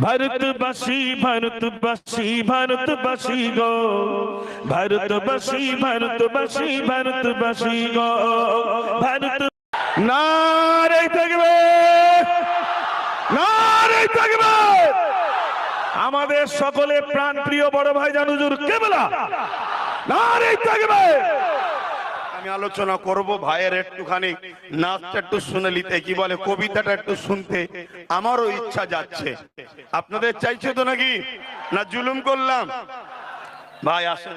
ভারতবাসী ভারতবাসী ভারতবাসী গো। ভারতবাসী ভারতবাসী ভারতবাসী গো। ভারত নারে থাকবে। নারে থাকবে। আমাদের সকলে প্রাণ প্রিয় বড় ভাই জানুজুর কেবলা। নারে থাকবে। আমি আলোচনা করব ভাইয়ের একটুখানি। নাচটা একটু শুনে নিতে, কি বলে, কবিতাটা একটু শুনতে। আমারও ইচ্ছা যাচ্ছে। আপনাদের চাইছে তো নাকি? না জুলুম করলাম? ভাই, আসেন।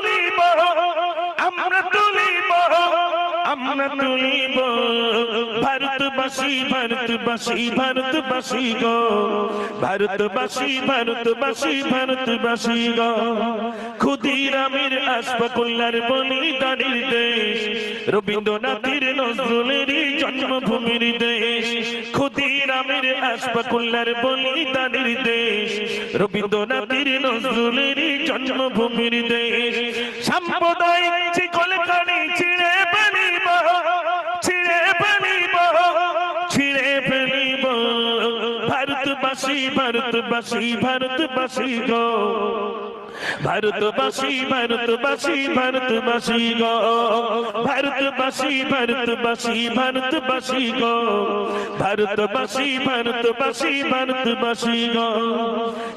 আমরা তুলিব। ভারতবাসী ভারতবাসী ভারতবাসী গো। ভারতবাসী ভারতবাসী ভারতবাসী গো। ক্ষুদিরামের আসফাকুল্লার বলিদানের দেশ। রবীন্দ্রনাথের নজরুলের জন্মভূমির দেশ। ক্ষুদিরামের আসফাকুল্লার বলিদানের দেশ। রবীন্দ্রনাথের নজরুলের জন্মভূমির দেশ। সাম্প্রদায়িক ভারতবাসী ভারত বাসি গো। ভারতবাসী ভারতবাসী ভারতবাসী গো। ভারতবাসী ভারতবাসী ভারতবাসী গো। ভারতবাসী ভারতবাসী ভারতবাসী গো।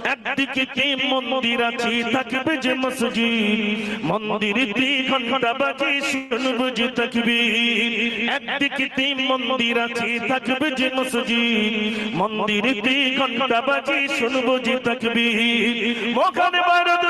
একদিকে কি মন্দির আছে, থাকবে যে মসজিদ। মন্দির দি ঘণ্টা বাজে, শুনব যে তাকবীর। একদিকে কি মন্দির আছে, থাকবে যে মসজিদ। মন্দির দি ঘণ্টা বাজে, শুনব যে মোখানে ভারত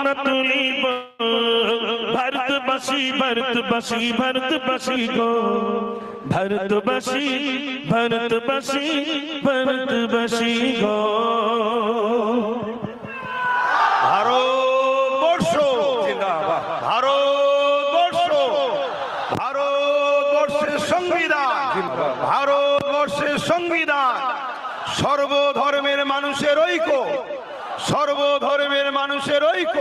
আমরা তুলিব ভারতবাসী ভারতবাসী ভারতবাসী গো। ভারতবাসী ভারতবাসী ভারতবাসী গো। ভারতবর্ষ ভারতবর্ষ, ভারতবর্ষের সংবিধান। ভারতবর্ষের সংবিধান। সর্বধর্মের মানুষের ঐক্য। সর্বধর্মের মানুষের ঐক্য।